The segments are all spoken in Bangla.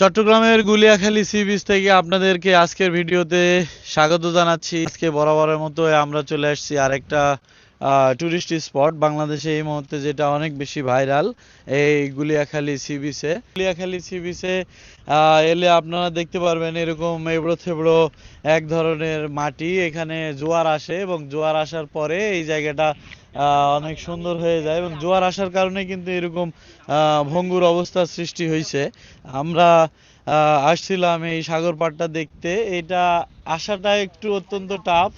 চট্টগ্রামের গুলিয়াখালী সি বিচ থেকে আপনাদেরকে আজকের ভিডিওতে স্বাগত জানাচ্ছি। আজকে বরাবরের মতো আমরা চলে আসছি আরেকটা টুরিস্ট স্পট বাংলাদেশে এই মুহূর্তে যেটা অনেক বেশি ভাইরাল এই গুলিয়াখালী সি বিচে গুলিয়াখালী সি বিচে এলে আপনারা দেখতে পারবেন এরকম এবড়ো থেবড়ো এক ধরনের মাটি, এখানে জোয়ার আসে এবং জোয়ার আসার পরে এই জায়গাটা অনেক সুন্দর হয়ে যায় এবং জোয়ার আসার কারণে কিন্তু এরকম ভঙ্গুর অবস্থার সৃষ্টি হয়েছে আমরা আসছিলাম এই সাগর পাড়টা দেখতে। এটা আসাটা একটু অত্যন্ত টাফ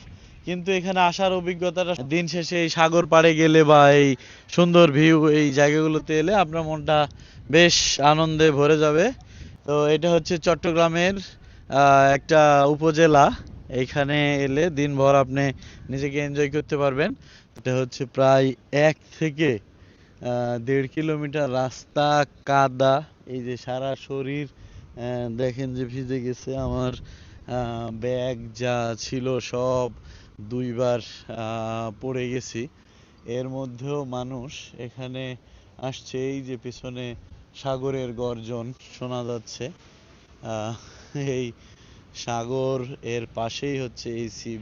কিন্তু এখানে আসার অভিজ্ঞতাটা দিন শেষে এই সাগর পাড়ে গেলে বা এই সুন্দর ভিউ এই জায়গাগুলোতে এলে আপনার মনটা বেশ আনন্দে ভরে যাবে। তো এটা হচ্ছে চট্টগ্রামের একটা উপজেলা। এখানে এলে দিনভর আপনি নিজেকে এনজয় করতে পারবেন। এটা হচ্ছে প্রায় এক থেকে দেড় কিলোমিটার রাস্তা কাদা। এই যে সারা শরীর দেখেন যে ভিজে গেছে আমার ব্যাগ যা ছিল সব দুইবার পড়ে গেছি। এর মধ্যেও মানুষ এখানে আসছে, এই যে পিছনে সাগরের গর্জন শোনা যাচ্ছে। এই সাগর এর পাশেই হচ্ছে এই সি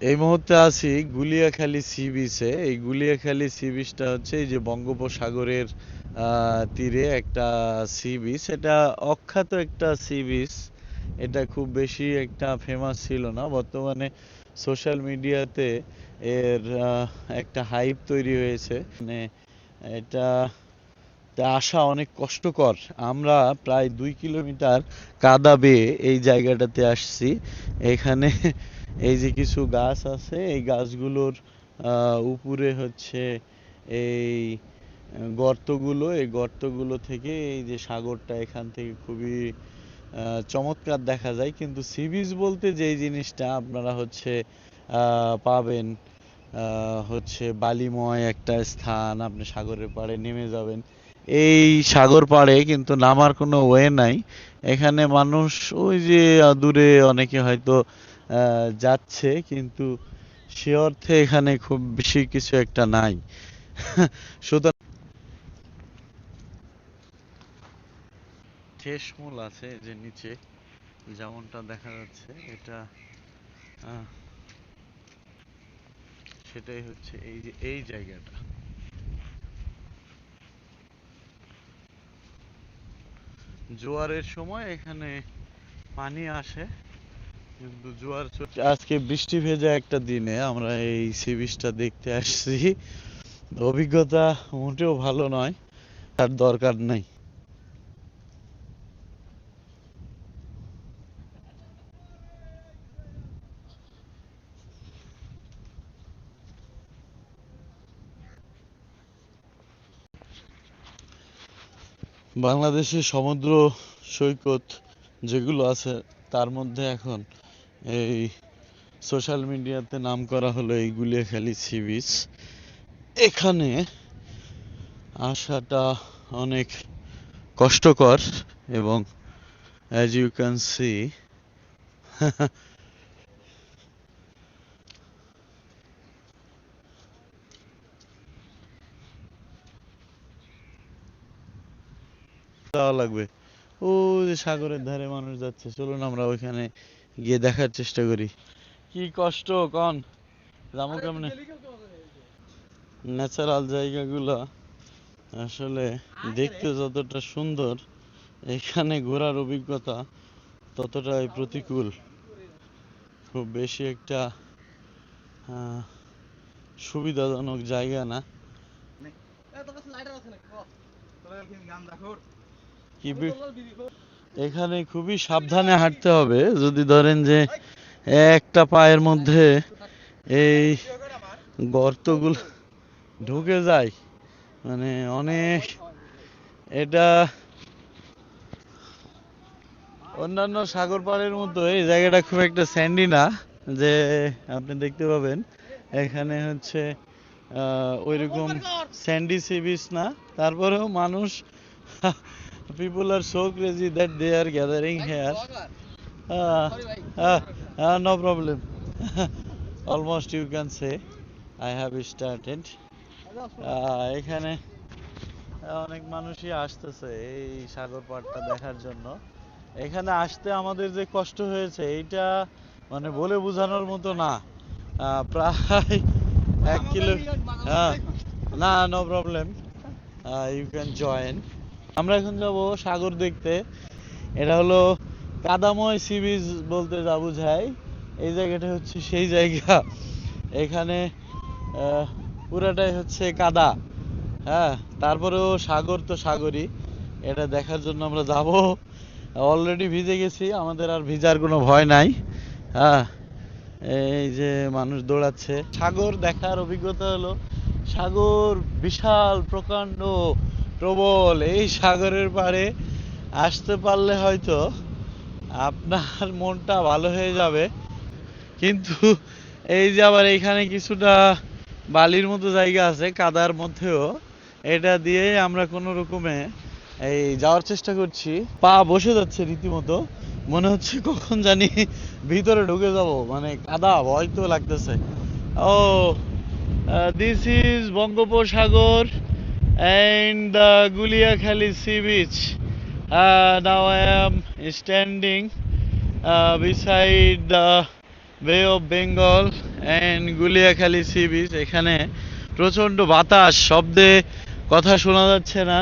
এই মুহূর্তে আছি গুলিয়াখালী সি বিচে এই গুলিয়াখালী সি বিচটা হচ্ছে এই যে বঙ্গোপসাগরের তীরে একটা সি বিচ। এটা অখ্যাত একটা সি বিচ। এটা খুব বেশি একটা ফেমাস ছিল না। বর্তমানে সোশ্যাল মিডিয়াতে এর একটা হাইপ তৈরি হয়েছে। মানে এটা আসা অনেক কষ্টকর। আমরা প্রায় দুই কিলোমিটার কাদা বেয়ে এই জায়গাটাতে আসছি। এখানে এই যে কিছু গাছ আছে, এই গাছগুলোর উপরে হচ্ছে এই গর্তগুলো। এই গর্তগুলো থেকে এই যে সাগরটা এখান থেকে খুবই চমৎকার দেখা যায়। কিন্তু সি বলতে যেই জিনিসটা আপনারা হচ্ছে পাবেন হচ্ছে বালিময় একটা স্থান, আপনি সাগরের পাড়ে নেমে যাবেন। এই সাগর পাড়ে কিন্তু নামার কোনো ওয়ে নাই। এখানে মানুষ ওই যে দূরে অনেকে হয়তো যাচ্ছে, কিন্তু সে অর্থে এখানে খুব বেশি কিছু একটা নাই। সুতরাং ঠেসমূল আছে যে নিচে, যেমনটা দেখা যাচ্ছে, এটা সেটাই হচ্ছে এই যে, এই জায়গাটা। জোয়ারের সময় এখানে পানি আসে, কিন্তু জোয়ার আজকে বৃষ্টি ভেজা একটা দিনে আমরা এই সি বিচটা দেখতে আসছি। অভিজ্ঞতা মোটেও ভালো নয়, তার দরকার নাই। বাংলাদেশের সমুদ্র সৈকত যেগুলো আছে, তার মধ্যে এখন এই সোশ্যাল মিডিয়াতে নাম করা হলো এই গুলিয়াখালী সি বিচ। এখানে আসাটা অনেক কষ্টকর এবং অ্যাজ ইউ ক্যান সি যাওয়া লাগবে। ও যে সাগরের ধারে মানুষ যাচ্ছে চলুন আমরা ওইখানে গিয়ে দেখার চেষ্টা করি। কি কষ্ট কন। যাব কেমনে? ন্যাচারাল জায়গাগুলো আসলে দেখতে যতটা সুন্দর এখানে ঘোরার অভিজ্ঞতা ততটাই প্রতিকূল। খুব বেশি একটা আহ, সুবিধাজনক জায়গা না। এখানে খুবই সাবধানে হাঁটতে হবে। যদি ধরেন যে একটা পায়ের মধ্যে এই গর্তগুলো ঢুকে যায় মানে অনেক এটা অন্যান্য সাগর পাড়ের মতো, এই জায়গাটা খুব একটা স্যান্ডি না, যে আপনি দেখতে পাবেন। এখানে হচ্ছে ওইরকম স্যান্ডি সি বিচ না। তারপরেও মানুষ people are so crazy that they are gathering here no problem almost you can say I have started এখানে অনেক মানুষই আসতেছে এই সাগর পাড়টা দেখার জন্য। এখানে আসতে আমাদের যে কষ্ট হয়েছে এইটা মানে বলে বোঝানোর মতো না। প্রায় এক কিলো হ্যাঁ। না no problem you can join আমরা এখন যাব সাগর দেখতে। এটা হলো কাদাময় সি বিচ বলতে যা বোঝায়। এই জায়গাটা হচ্ছে সেই জায়গা। এখানে পুরাটাই হচ্ছে কাদা। হ্যাঁ তারপরেও সাগর তো সাগরই। এটা দেখার জন্য আমরা যাব। অলরেডি ভিজে গেছি, আমাদের আর ভিজার কোনো ভয় নাই। হ্যাঁ এই যে মানুষ দৌড়াচ্ছে। সাগর দেখার অভিজ্ঞতা হলো, সাগর বিশাল, প্রকাণ্ড। প্রবল এই সাগরের পাড়ে আসতে পারলে হয়তো আপনার মনটা ভালো হয়ে যাবে। কিন্তু এই যে আবার এখানে কিছুটা বালির মতো জায়গা আছে কাদার মধ্যেও, এটা দিয়ে আমরা কোনো রকমে এই যাওয়ার চেষ্টা করছি। পা বসে যাচ্ছে রীতিমতো, মনে হচ্ছে কখন জানি ভিতরে ঢুকে যাব মানে কাদা ভয় তো লাগতেছে। ও দিস ইজ বঙ্গোপসাগর। And the Guliakhali sea beach. Uh, now I am standing uh, beside the Bay of Bengal and Guliakhali sea beach. এখানে প্রচণ্ড বাতাস শব্দে কথা শোনা যাচ্ছে না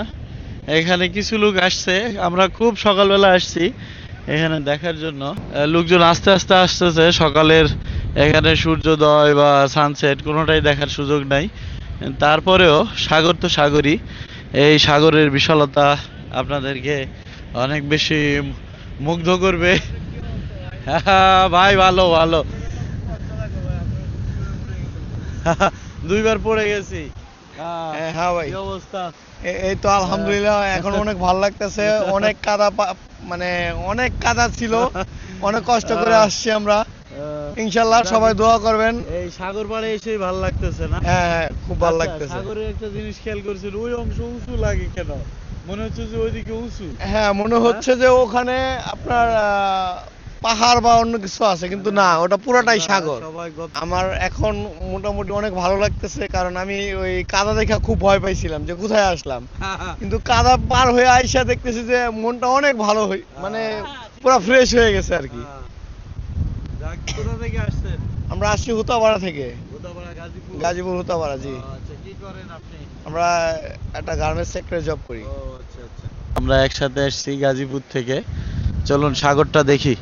এখানে কিছু লোক আসছে আমরা খুব সকালবেলা আসছি এখানে দেখার জন্য লোকজন আস্তে আস্তে আসতেছে সকালের এখানে সূর্যোদয় বা সানসেট কোনোটাই দেখার সুযোগ নাই তারপরেও সাগর তো সাগরই। এই সাগরের বিশালতা আপনাদেরকে অনেক বেশি মুগ্ধ করবে। ভাই ভালো ভালো। দুইবার পড়ে গেছি। হ্যাঁ, হ্যাঁ ভাই। অবস্থা? এই তো আলহামদুলিল্লাহ এখন অনেক ভালো লাগতেছে। অনেক কাদা মানে অনেক কাদা ছিল। অনেক কষ্ট করে আসছি আমরা। ইনশাল্লাহ সবাই দোয়া করবেন। এই সাগর পাড়ে এসেই ভালো লাগতেছে না? হ্যাঁ হ্যাঁ খুব ভালো আচ্ছা, লাগতেছে। সাগরের একটা জিনিস খেয়াল করেছিল ওই অংশ উঁচু লাগে কেন? মনে হচ্ছে যে ওইদিকে উঁচু। হ্যাঁ মনে হচ্ছে যে ওখানে আপনার পাহাড় বা অন্য কিছু আছে কিন্তু না ওটা পুরোটাই আমরা সাগর। আমার এখন মোটামুটি অনেক ভালো লাগতেছে কারণ আমি ওই কাদা দেখা খুব ভয় পাইছিলাম যে কোথায় আসলাম। কিন্তু কাদা পার হয়ে আইসা দেখতেছি যে মনটা অনেক ভালো মানে পুরো ফ্রেশ হয়ে গেছে আর কি। হ্যাঁ। কোথা থেকে আসছেন? আমরা আসছি হুতাপাড়া থেকে। গাজীপুর? হুতাপাড়া জি। আচ্ছা কি করেন আপনি? আমরা একটা গার্মেন্টস সেক্টরে জব করি। ও আচ্ছা আচ্ছা। আমরা একসাথে আসছি গাজীপুর থেকে। চলুন সাগরটা দেখি।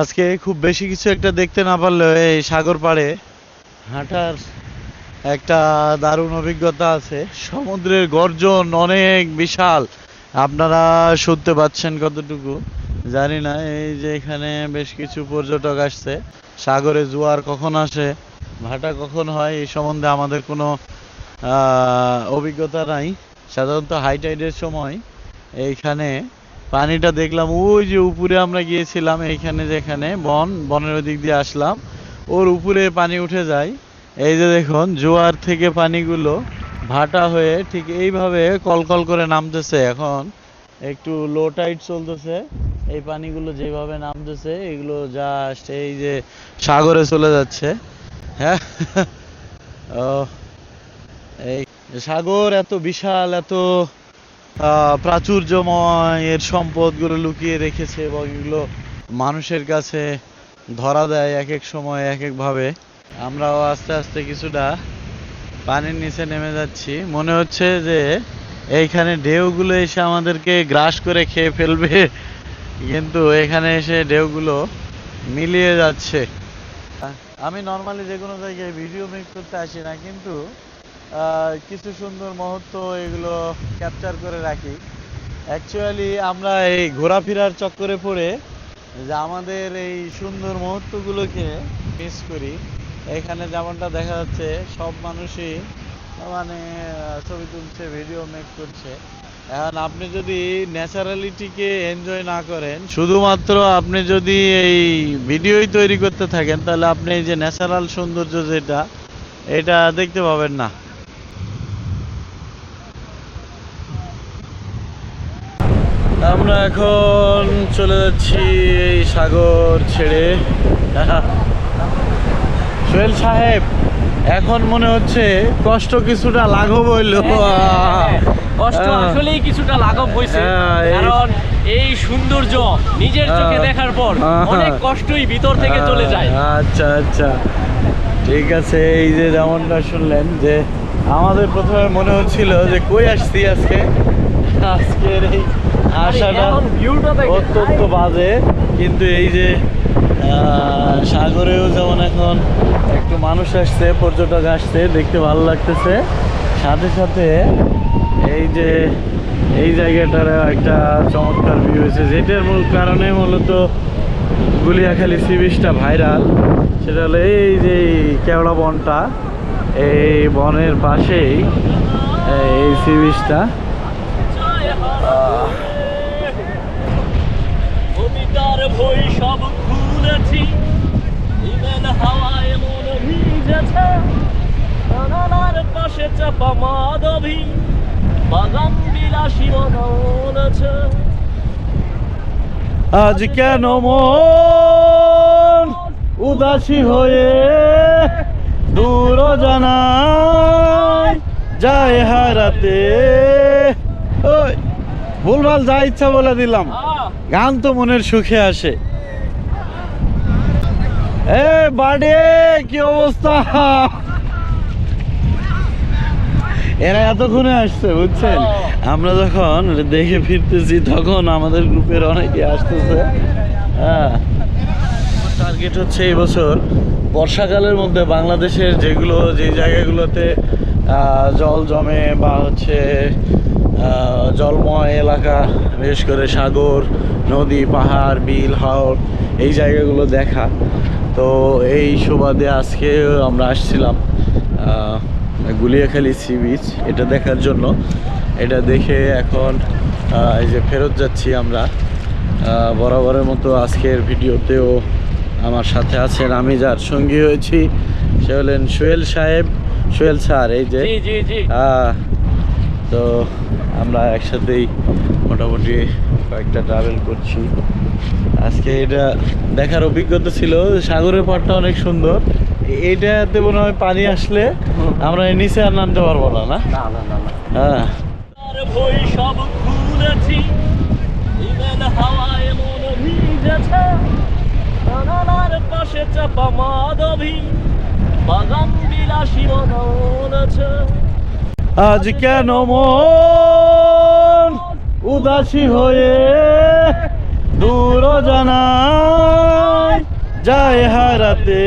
আজকে খুব বেশি কিছু একটা দেখতে না পারলেও এই সাগর পাড়ে হাঁটার একটা দারুণ অভিজ্ঞতা আছে। সমুদ্রের গর্জন অনেক বিশাল। আপনারা শুনতে পাচ্ছেন কতটুকু? জানি না, এই যে এখানে বেশ কিছু পর্যটক আসছে। সাগরে জোয়ার কখন আসে, ভাটা কখন হয়, এই সম্বন্ধে আমাদের কোনো অভিজ্ঞতা নাই। সাধারণত হাই টাইডের সময় এইখানে পানিটা দেখলাম, ওই যে উপরে আমরা গিয়েছিলাম এইখানে যেখানে, বন, বনের ওই দিক দিয়ে আসলাম। ওর উপরে পানি উঠে যায়। এই যে দেখুন, জোয়ার থেকে পানিগুলো ভাটা হয়ে ঠিক এইভাবে কলকল করে নামতেছে এখন। একটু লো টাইড চলতেছে। এই পানিগুলো যেভাবে নামতেছে, এগুলো জাস্ট এই যে সাগরে চলে যাচ্ছে। হ্যাঁ? ও, এই সাগর এত বিশাল, এত প্রাচুর্যময় এর সম্পদগুলো লুকিয়ে রেখেছে এবং এগুলো মানুষের কাছে ধরা দেয় এক এক সময় এক এক ভাবে আমরাও আস্তে আস্তে কিছুটা পানির নিচে নেমে যাচ্ছি। মনে হচ্ছে যে এইখানে ঢেউগুলো এসে আমাদেরকে গ্রাস করে খেয়ে ফেলবে, কিন্তু এখানে এসে ঢেউগুলো মিলিয়ে যাচ্ছে। আমি নর্মালি যে কোনো জায়গায় ভিডিও মেক করতে আসি না, কিন্তু কিছু সুন্দর মুহূর্ত এগুলো ক্যাপচার করে রাখি। অ্যাকচুয়ালি আমরা এই ঘোরাফেরার চক্করে পড়ে যে আমাদের এই সুন্দর মুহূর্তগুলোকে মিস করি। এখানে যেমনটা দেখা যাচ্ছে, সব মানুষই মানে ছবি তুলছে ভিডিও মেক করছে। এখন আপনি যদি ন্যাচারালিটিকে এনজয় না করেন, শুধুমাত্র আপনি যদি এই ভিডিওই তৈরি করতে থাকেন, তাহলে আপনি এই যে ন্যাচারাল সৌন্দর্য যেটা, এটা দেখতে পাবেন না। আমরা এখন চলে যাচ্ছি এই সাগর ছেড়ে। সোহেল সাহেব এখন মনে হচ্ছে কষ্ট কিছুটা লাঘব হইল। কষ্ট আসলেই কিছুটা লাঘব হয়েছে হ্যাঁ, এই- কারণ এই সৌন্দর্য নিজের চোখে হ্যাঁ। দেখার পর হ্যাঁ। অনেক কষ্টই ভিতর থেকে চলে যায়। আচ্ছা আচ্ছা। ঠিক আছে এই যে যেমনটা শুনলেন যে আমাদের প্রথমে মনে হচ্ছিল যে কই আসছি আজকে? আজকের এই দেখেন। অত্যন্ত বাজে। কিন্তু এই যে সাগরেও যেমন এখন একটু মানুষ আসছে পর্যটক আসছে দেখতে ভালো লাগতেছে। সাথে সাথে এই যে এই জায়গাটার একটা চমৎকার ভিউ হয়েছে। যেটার মূল কারণে মূলত গুলিয়াখালী সি বিচটা ভাইরাল সেটা হলো এই যে কেওড়া বনটা। এই বনের পাশেই এই সি বিচটা বই সব খুলেছি ইমেল হাওয়ায় মন ভিজেছে। জানালার পাশে চাপা মাধবী। বাগান বিলাসী মনেছে আজ কেন মন উদাসী হয়ে দূর জানায় যায় হারাতে? ওই, ভুলভাল যা ইচ্ছা বলে দিলাম। গান তো মনের সুখে আসে। কি অবস্থা? এরা এতক্ষণে আসছে, বুঝছেন? আমরা যখন দেখে ফিরতেছি, তখন আমাদের গ্রুপের অনেকে আসতেছে। হ্যাঁ। টার্গেট হচ্ছে এই বছর বর্ষাকালের মধ্যে বাংলাদেশের যেগুলো, যে জায়গাগুলোতে জল জমে বা হচ্ছে জলময় এলাকা, বিশেষ করে সাগর নদী পাহাড় বিল হাওর এই জায়গাগুলো দেখা। তো এই সুবাদে আজকে আমরা আসছিলাম গুলিয়াখালী সি বিচ। এটা দেখার জন্য। এটা দেখে এখন এই যে ফেরত যাচ্ছি আমরা বরাবরের মতো আজকের ভিডিওতেও আমার সাথে আছেন আমি যার সঙ্গী হয়েছি সে হলেন সোহেল সাহেব। সোহেল স্যার এই যে। তো আমরা একসাথেই মোটামুটি কয়েকটা ট্রাভেল করছি। আজকে এটা দেখার অভিজ্ঞতা ছিল সাগরের পাড়টা অনেক সুন্দর। এটাতে মনে হয় পানি আসলে আমরা এর নিচে আর নামতে পারব না না? হ্যাঁ। মন পাশে চাপা মাধবী। বাগান বিলাসী কেন মন উদাসী হয়ে দূর জানায় যায় হারাতে।